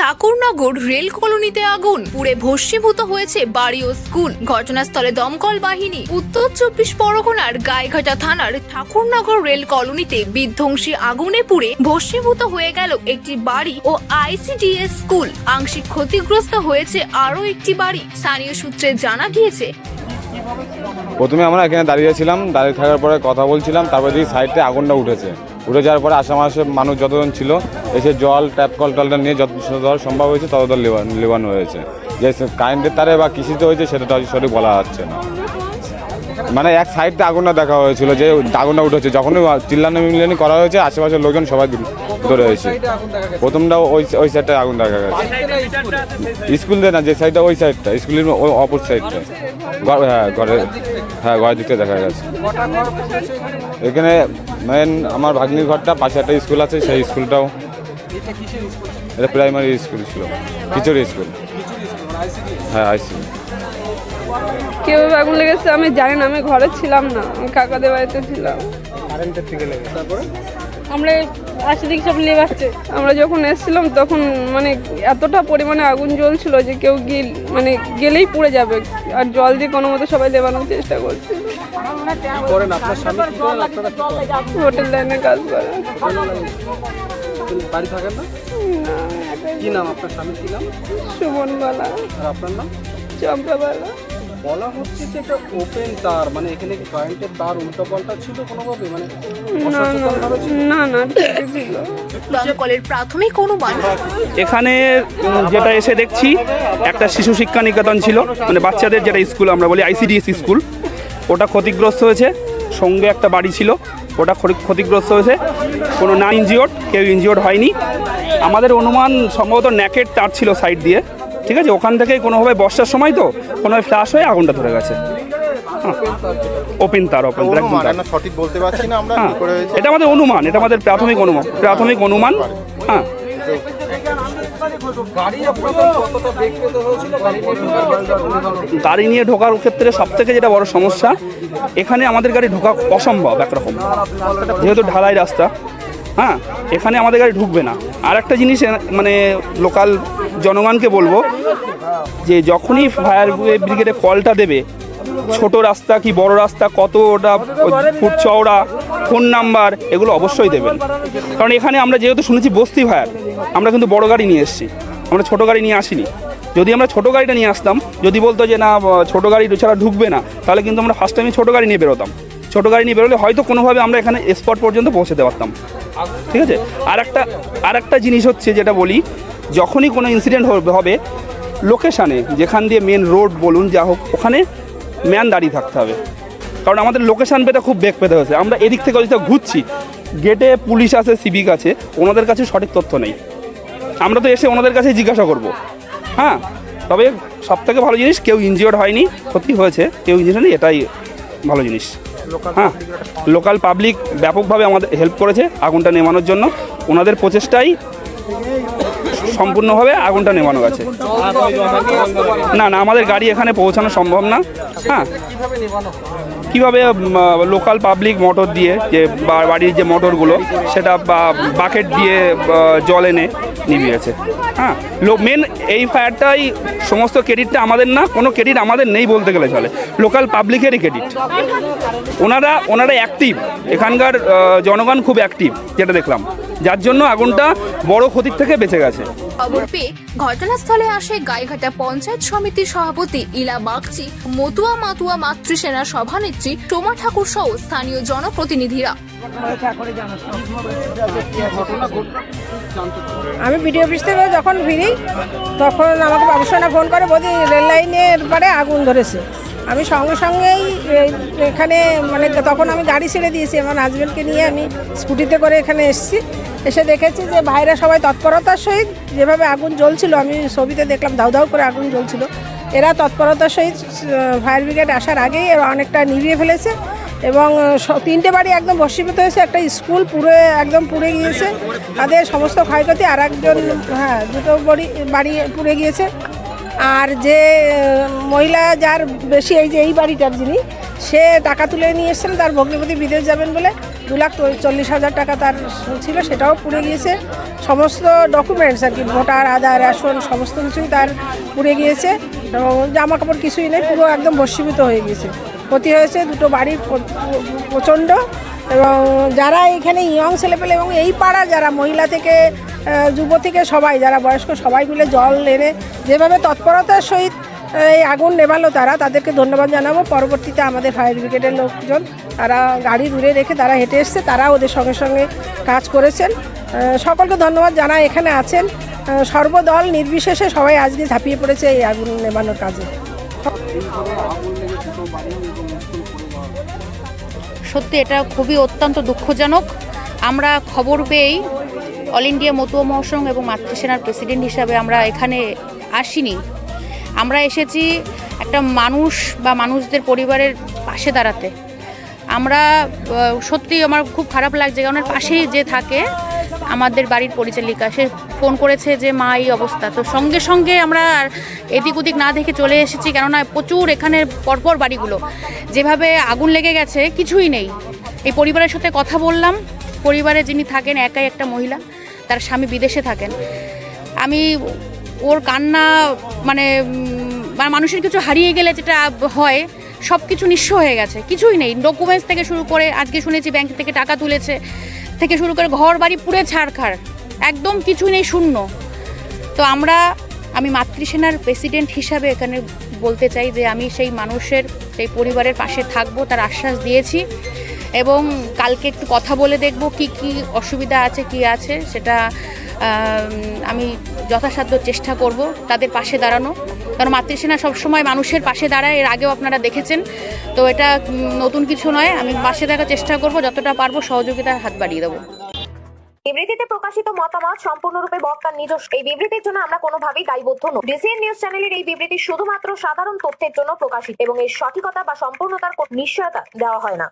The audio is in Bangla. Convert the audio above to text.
ঠাকুরনগর রেল কলোনিতে আগুন। পুড়ে ভস্মীভূত হয়েছে বাড়ি ও স্কুল। ঘটনাস্থলে দমকল বাহিনী, উত্তর চব্বিশ পরগনার গাইঘাটা থানার ঠাকুরনগর রেল কলোনিতে বিধ্বংসী আগুনে পুড়ে ভস্মীভূত হয়ে গেল একটি বাড়ি ও আইসিডিএস স্কুল। আংশিক ক্ষতিগ্রস্ত হয়েছে আরও একটি বাড়ি, স্থানীয় সূত্রে জানা গিয়েছে। প্রথমে আমরা এখানে দাঁড়িয়েছিলাম, দাঁড়িয়ে থাকার পরে কথা বলছিলাম, তারপরে দেখি সাইডে আগুনটা উঠেছে। উঠে যাওয়ার পরে আশেপাশে মানুষ যতজন ছিল, এসে জল ট্যাপ কল টলটা নিয়ে যত দল সম্ভব হয়েছে তত লেবানো হয়েছে। যে কারেন্টের তারে বা কৃষিতে হয়েছে সেটা সঠিক বলা যাচ্ছে না। মানে এক সাইডে আগুনটা দেখা হয়েছিল, যে আগুনটা উঠেছে। যখনই চিল্লানো মিল্লানি করা হয়েছে, আশেপাশের লোকজন সবাই ধরে হয়েছে প্রথমটা ওই ওই সাইডটায় আগুন দেখা গেছে। স্কুল দিয়ে না, যে সাইডটা ওই সাইডটা স্কুলের অপর সাইডটা হ্যাঁ ঘরে হ্যাঁ ঘরের দিকটা দেখা গেছে। এখানে মেন আমার ভাগ্নির ঘরটা পাশে একটা স্কুল আছে সেই স্কুলটাও এটা প্রাইমারি স্কুল ছিল খিচুড়ি স্কুল হ্যাঁ আইসি কীভাবে আগুন লেগেছে আমি জানি না আমি ঘরে ছিলাম না আমি কাকাদের বাড়িতে ছিলাম। আমরা আসে দেখি সব লেবাচ্ছে আমরা যখন এসেছিলাম তখন মানে এতটা পরিমাণে আগুন জ্বলছিল যে কেউ গিয়ে মানে গেলেই পুড়ে যাবে। আর জল দিয়ে কোনো মতো সবাই লেবানোর চেষ্টা করছে স্বামী হোটেল লাইনে কাজ করে তিনি বাড়ি থাকেন না? না, কি নাম? আপনার স্বামীর কি নাম? সুমন বালা আর আপনার নাম? চম্পাবালা। বলা হচ্ছে যে এটা ওপেন তার মানে এখানে কারেন্টের তার উল্টো পাল্টা ছিল কোনোভাবে মানে না না না না ঠিকই ছিল। দমকলের প্রাথমিক অনুমান। এখানে যেটা এসে দেখছি একটা শিশু শিক্ষা নিকেতন ছিল মানে বাচ্চাদের যেটা স্কুল আমরা বলি আইসিডিএস স্কুল ওটা ক্ষতিগ্রস্ত হয়েছে সঙ্গে একটা বাড়ি ছিল ওটা ক্ষতিগ্রস্ত হয়েছে কোনো না ইনজিওর্ড কেউ ইনজিওর্ড হয়নি। আমাদের অনুমান সম্ভবত ন্যাকের তার ছিল সাইড দিয়ে। ঠিক আছে ওখান থেকে কোনোভাবে বর্ষার সময় তো কোনোভাবে ফ্ল্যাশ হয়ে আগুনটা ধরে গেছে। ওপেন তার ওপেন সঠিক বলতে পারছি না আমরা হ্যাঁ এটা আমাদের অনুমান এটা আমাদের প্রাথমিক অনুমান প্রাথমিক অনুমান হ্যাঁ? গাড়ি নিয়ে ঢোকার ক্ষেত্রে সব থেকে যেটা বড় সমস্যা এখানে আমাদের গাড়ি ঢোকা অসম্ভব একরকম। যেহেতু ঢালাই রাস্তা হ্যাঁ এখানে আমাদের গাড়ি ঢুকবে না। আর একটা জিনিস মানে লোকাল জনগণকে বলব যে যখনই ফায়ার ব্রিগেডে কলটা দেবে, ছোট রাস্তা কি বড় রাস্তা কত ওটা ফুট চওড়া ফোন নাম্বার, এগুলো অবশ্যই দেবেন। কারণ এখানে আমরা যেহেতু শুনেছি বস্তি ফায়ার, আমরা কিন্তু বড় গাড়ি নিয়ে এসেছি, আমরা ছোট গাড়ি নিয়ে আসিনি। যদি আমরা ছোট গাড়িটা নিয়ে আসতাম, যদি বলতো যে না ছোট গাড়ি ছাড়া ঢুকবে না, তাহলে কিন্তু আমরা ফার্স্ট টাইমে ছোট গাড়ি নিয়ে বেরোতাম। ছোট গাড়ি নিয়ে বেরোলে হয়তো কোনোভাবে আমরা এখানে স্পট পর্যন্ত পৌঁছতে পারতাম। ঠিক আছে? আর একটা আর একটা জিনিস হচ্ছে যেটা বলি যখনই কোনো ইনসিডেন্ট হবে লোকেশানে যেখান দিয়ে মেন রোড বলুন যা হোক ওখানে ম্যান দাঁড়িয়ে থাকতে হবে। কারণ আমাদের লোকেশান পেতে খুব বেগ পেতে হয়েছে। আমরা এদিক থেকে ওদিক ঘুরছি। গেটে পুলিশ আছে সিভিক আছে ওনাদের কাছে সঠিক তথ্য নেই। আমরা তো এসে ওনাদের কাছে জিজ্ঞাসা করব। হ্যাঁ তবে সব থেকে ভালো জিনিস কেউ ইনজিওর্ড হয়নি ক্ষতি হয়েছে কেউ ইনজিওর্ড হয়নি এটাই ভালো জিনিস। হ্যাঁ লোকাল পাবলিক ব্যাপকভাবে আমাদের হেল্প করেছে আগুনটা নেমানোর জন্য। ওনাদের প্রচেষ্টাই সম্পূর্ণভাবে আগুনটা নেমানো গেছে। না না, আমাদের গাড়ি এখানে পৌঁছানো সম্ভব না। হ্যাঁ। কীভাবে লোকাল পাবলিক মোটর দিয়ে যে বাড়ির যে মোটরগুলো সেটা বাকেট দিয়ে জল এনে নিভিয়েছে হ্যাঁ। মেন এই ফায়ারটাই সমস্ত ক্রেডিটটা আমাদের না, কোনো ক্রেডিট আমাদের নেই বলতে গেলে চলে। লোকাল পাবলিকেরই ক্রেডিট ওনারা ওনারা অ্যাক্টিভ এখানকার জনগণ খুব অ্যাক্টিভ যেটা দেখলাম। যার জন্য আগুনটা বড় ক্ষতির থেকে বেঁচে গেছে। খবর পেয়ে ঘটনাস্থলে আসে গাইঘাটা পঞ্চায়েত সমিতির সভাপতি ইলা বাগচি মতুয়া মাতুয়া মাতৃসেনা সভানেত্রী টোমা ঠাকুর সহ স্থানীয় জনপ্রতিনিধিরা। আমি বিডিও অফিস থেকে যখন ফিরি তখন আমাকে বাবুসোনা ফোন করে বৌদি রেল লাইনের পরে আগুন ধরেছে। আমি সঙ্গে সঙ্গেই এখানে মানে তখন আমি গাড়ি ছেড়ে দিয়েছি, আমার হাজব্যান্ডকে নিয়ে আমি স্কুটিতে করে এখানে এসেছি। এসে দেখেছি যে বাইরে সবাই তৎপরতার সহিত যেভাবে আগুন জ্বলছিল, আমি ছবিতে দেখলাম, দাউ দাউ করে আগুন জ্বলছিল। এরা তৎপরতার সহিত ফায়ার ব্রিগেড আসার আগেই এরা অনেকটা নিভিয়ে ফেলেছে এবং তিনটে বাড়ি একদম ভস্মীভূত হয়েছে, একটা স্কুল পুরে একদম পুড়ে গিয়েছে। তাদের সমস্ত ক্ষয়ক্ষতি আর একজন হ্যাঁ দুটো বাড়ি বাড়ি পুড়ে গিয়েছে। আর যে মহিলা যার বেশি এই যে এই বাড়িটার যিনি, সে টাকা তুলে নিয়ে এসেছিলেন তার ভগ্নিপতি বিদেশ যাবেন বলে দু লাখ চল্লিশ হাজার টাকা তার ছিল, সেটাও পুড়ে গিয়েছে। সমস্ত ডকুমেন্টস আর কি, ভোটার, আধার, রেশন, সমস্ত কিছুই তার পুড়ে গিয়েছে। জামা কাপড় কিছুই নেই, পুরো একদম ভস্মীভূত হয়ে গিয়েছে। ক্ষতি হয়েছে দুটো বাড়ি প্রচণ্ড। এবং যারা এখানে ইয়ং ছেলেপেলে এবং এই পাড়া যারা মহিলা থেকে যুব থেকে সবাই, যারা বয়স্ক সবাই মিলে জল এনে যেভাবে তৎপরতার সহিত এই আগুন নেভালো তারা, তাদেরকে ধন্যবাদ জানাব। পরবর্তীতে আমাদের ফায়ার ব্রিগেডের লোকজন, তারা গাড়ি দূরে রেখে তারা হেঁটে এসছে তারা ওদের সঙ্গে সঙ্গে কাজ করেছেন। সকলকে ধন্যবাদ জানা এখানে আছেন। সর্বদল নির্বিশেষে সবাই আজকে ঝাঁপিয়ে পড়েছে এই আগুন নেভানোর কাজে। সত্যি এটা খুবই অত্যন্ত দুঃখজনক। আমরা খবর পেয়েই অল ইন্ডিয়া মতুয়া মহাসংঘ এবং মাতৃসেনার প্রেসিডেন্ট হিসাবে আমরা এখানে আসিনি। আমরা এসেছি একটা মানুষ বা মানুষদের পরিবারের পাশে দাঁড়াতে। আমরা সত্যি আমার খুব খারাপ লাগছে, কারণ পাশেই যে থাকে আমাদের বাড়ির পরিচালিকা, সে ফোন করেছে যে, মা, এই অবস্থা। তো সঙ্গে সঙ্গে আমরা এদিক ওদিক না দেখে চলে এসেছি, কেননা প্রচুর এখানে পরপর বাড়িগুলো। যেভাবে আগুন লেগে গেছে, কিছুই নেই। এই পরিবারের সাথে কথা বললাম। পরিবারে যিনি থাকেন, একাই একটা মহিলা, তার স্বামী বিদেশে থাকেন। আমি ওর কান্না মানে মানে মানুষের কিছু হারিয়ে গেলে যেটা হয় সব কিছু নিঃস্ব হয়ে গেছে। কিছুই নেই। ডকুমেন্টস থেকে শুরু করে, আজকে শুনেছি ব্যাংক থেকে টাকা তুলেছে। থেকে শুরু করে ঘর বাড়ি পুরে ছাড়খাড় একদম কিছুই নেই, শূন্য। তো আমরা, আমি মাতৃসেনার প্রেসিডেন্ট হিসাবে এখানে বলতে চাই যে আমি সেই মানুষের, সেই পরিবারের পাশে থাকব, তার আশ্বাস দিয়েছি। এবং কালকে একটু কথা বলে দেখব কি কি অসুবিধা আছে, কি আছে, সেটা আম, যথাসাধ্য চেষ্টা করব তাদের পাশে দাঁড়ানো। কারণ মাতৃসেনা সবসময় মানুষের পাশে দাঁড়ায় এর আগেও আপনারা দেখেছেন। তো এটা নতুন কিছু নয় আমি পাশে থাকার চেষ্টা করব যতটা পারব সহযোগিতার হাত বাড়িয়ে দেবো। বিবৃতিতে প্রকাশিত মতামত সম্পূর্ণরূপে বক্তার নিজস্ব এই বিবৃতির জন্য আমরা কোনোভাবেই দায়বদ্ধ নই। ডিসিএন নিউজ চ্যানেলের এই বিবৃতি শুধুমাত্র সাধারণ তথ্যের জন্য প্রকাশিত এবং এর সঠিকতা বা সম্পূর্ণতার নিশ্চয়তা দেওয়া হয় না।